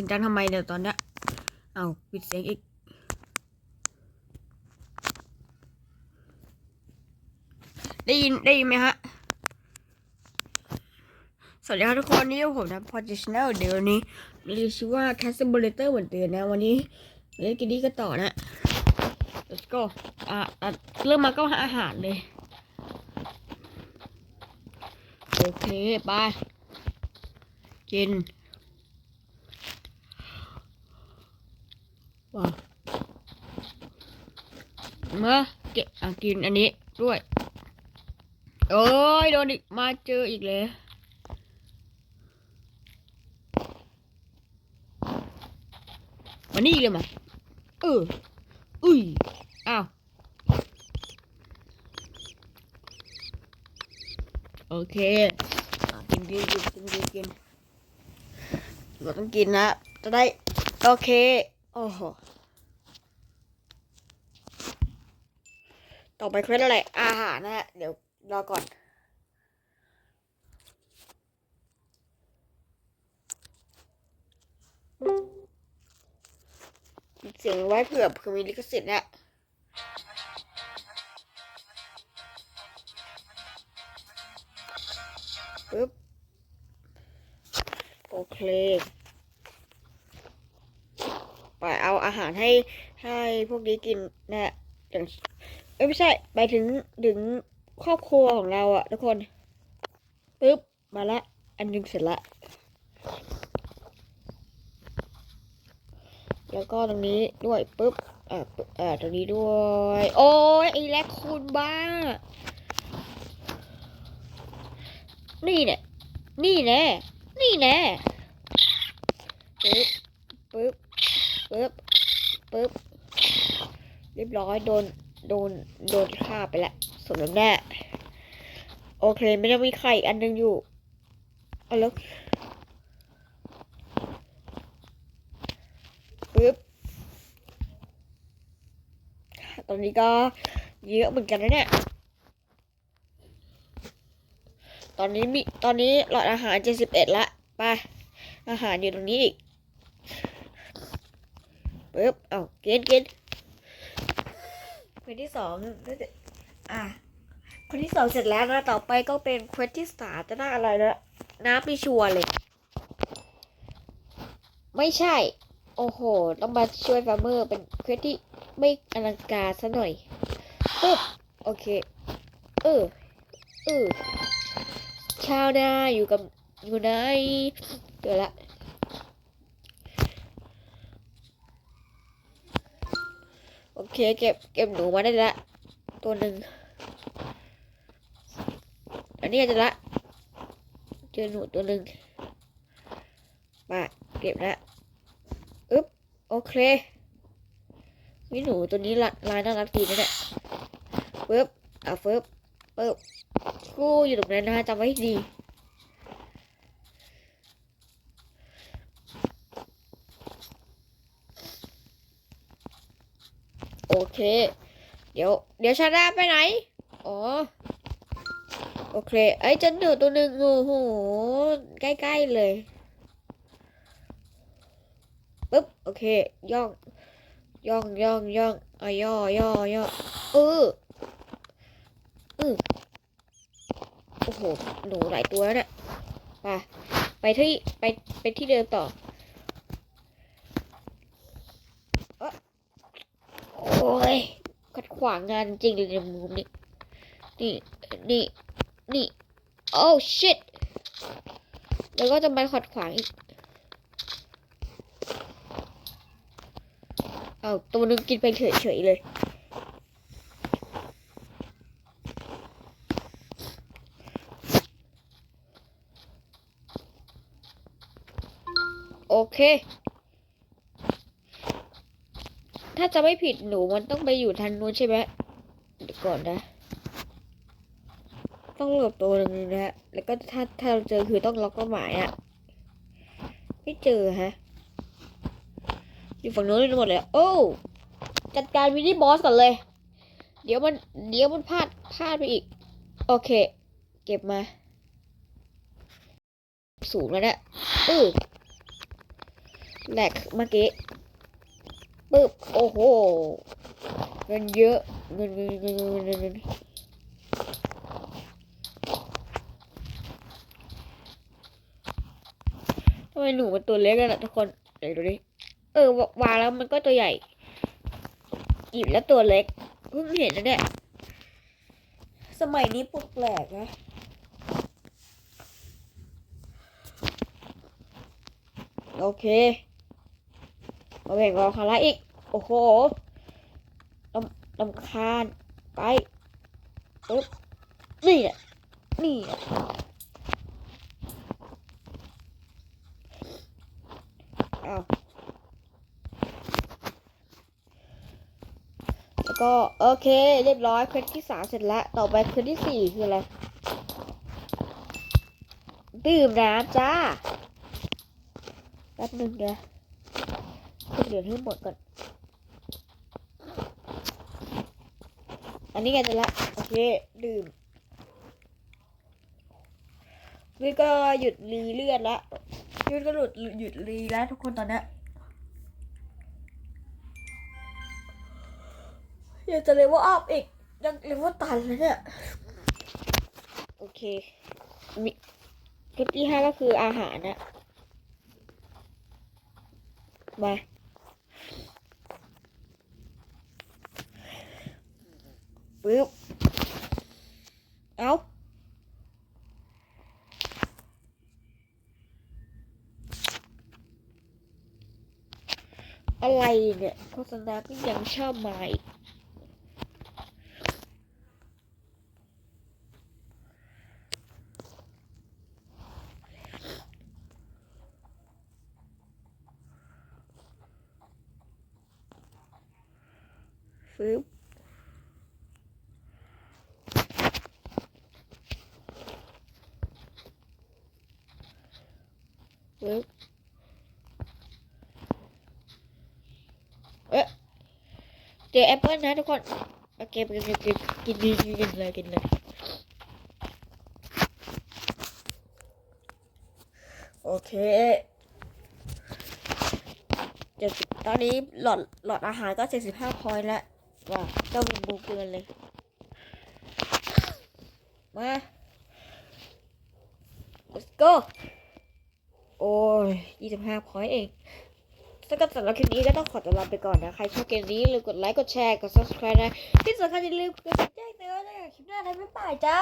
สียงดังทำไมเนี่ยตอนเนี้ย เอาปิดเสียงอีก ได้ยินได้ยินไหมฮะ สวัสดีครับทุกคนนี่ผมนะพอจิชแนลเดี๋ยววันนี้รีชื่อว่า c a s t b u l a t o r เหมือนเดิมนนะ วันนี้เล่นกินดีก็ต่อนะ let's go อะอะเริ่มมาก็หาอาหารเลย โอเค ไป กิน ว้ามาเก็บกินอันนี้ด้วย โอ้ยโดนอีกมาเจออีกเลยมานี่เลยมาเอออุ้ยอ้าวโอเคกินกินกินกินกินเราต้องกินนะ จะได้ โอเค อ้โหต่อไปเควสอะไร อาหารนะฮะ เดี๋ยวรอก่อน เสียงไว้เผื่อเผื่อมีลิขสิทธิ์นะปึ๊บ โอเค ไปเอาอาหารให้ให้พวกนี้กินนะฮะอย่างเอ้ยไม่ใช่ไปถึงถึงครอบครัวของเราอะทุกคนปึ๊บมาละ อันนึงเสร็จละ แล้วก็ตรงนี้ด้วยปุ๊บอ่าปึ๊บอ่าตรงนี้ด้วย โอ้ยไอ้แลคคูนบ้า นี่เนี่ยนี่แน่นี่แน่ปึ๊บปึ๊บ ปึ๊บปึ๊บเรียบร้อยโดนโดนโดนฆ่าไปและสมน้ำแน่โอเคไม่ได้มีไข่อีกอันหนึงอยู่เอาแล้วปึ๊บตอนนี้ก็เยอะเหมือนกันนะเนี่ยตอนนี้มีตอนนี้หลอดอาหารเจ็ดสิบเอ็ดละไปอาหารอยู่ตรงนี้อีก ปึ๊บเอากินกินคนที่สองน่าจะอะคนที่สองเสร็จแล้วนะต่อไปก็เป็นเควสที่สามจะได้อะไรนะน้ำไม่ชัวร์เลย ไม่ใช่ โอ้โห ต้องมาช่วยฟาร์มเมอร์เป็นเควสที่ไม่อลังการซะหน่อยปึ๊บโอเค เออ เออ ชาวนาอยู่กับอยู่ไหนเจอละ โอ เคเก็บเก็บหนูมาได้ละตัวหนึ่งอันนี้จะละเจอหนูตัวหนึ่งมาเก็บละอึ๊บโอเควิหนูตัวนี้ละลายน่ารักดีนะเนี่ยปึ๊บอะเฟึบปึ๊บกูอยู่ตรงนั้นนะฮะจำไว้ดี โอเค เดี๋ยว เดี๋ยวชาดาไปไหน อ๋อ โอเค ไอ้จันเดือตัวหนึ่งโอ้โห ใกล้ๆเลยปึ๊บ โอเค ย่อง ย่องย่องย่องอะย่อย่อย่อเอออือโอ้โห หนูหลายตัวแล้วเนี่ย ไป ไปที่ ไป ไปที่เดิมต่อเอ้อ โอ้ยขัดขวางงานจริงเลยในมุมนี้นี่นี่นี่โอ้ shit แล้วก็จะมาขัดขวางอีกเอาตัวนึงกินไปเฉยๆเลยโอเค ถ้าจะไม่ผิดหนูมันต้องไปอยู่ทางนู้นใช่ไหมเดี๋ยวก่อนนะ ต้องหลบตัวหนึงนะฮะแล้วก็ถ้าถ้าเราเจอคือต้องล็อกเป้าหมายอะไม่เจอฮะ อยู่ฝั่งนู้นหมดเลยโอ้จัดการมินิบอสก่อนเลย เดี๋ยวมันเดี๋ยวมันพลาดพลาดไปอีก โอเค เก็บมา สูงแล้วเนะอือแหลกเมื่อกี้ ปึ๊บโอ้โหเงินเยอะเงินเงินเงินเงินเงินทำไมหนูมันตัวเล็กกันอะทุกคนเดี๋ยวดูดิเออวางแล้วมันก็ตัวใหญ่หยิบแล้วตัวเล็กเพิ่งเห็นนะเนี่ยสมัยนี้ปุกแปลกนะโอเค มาแบ่งรอคาระอีก โอ้โหลำลำคาญไปปึ๊บนี่แหละนี่แหละอ้าวแล้วก็ โอเค เรียบร้อยเควสที่สามเสร็จแล้ว ต่อไปเควสที่สี่คืออะไร ดื่มน้ำจ้าแป๊บหนึ่งนะเก็บ เหรียญให้หมดก่อน อันนี้ไงจะละโอเค ดื่มนี่ก็หยุดรีเลือดละยืดก็หลุดหยุดรีแล้วทุกคนตอนเนี้ยอยากจะเลเวลอัพอีกยังเลเวลตันเลยเนี่ย โอเคมีคลิปที่ห้าก็คืออาหารนะมา ปึ๊บ เอาอะไรเนี่ยโฆษณาก็ยังชอบมาอีกปึ๊บ ปึ๊บเอ๊ะเจอแอปเปิลนะทุกคนโอเคไปกินกินกินกินกินนเลยกินเลยโอเคเจ็ดสิบตอนนี้หลอดหลอดอาหารก็เจ็ดสิบห้าพอยแล้วว้าเจ้าวินบูเกินเลยมา let's go โอ้ยยี่สิบห้าพอยต์เองสำหรับสำหรับคลิปนี้ก็ต้องขอตัวลาไปก่อนนะ ใครชอบเกมนี้อย่าลืมกดไลค์ กดแชร์ กด subscribe นะ ที่สำคัญอย่าลืมกดแจ้งเตือนด้วยคลิปหน้านะบ๊ายบายจ้า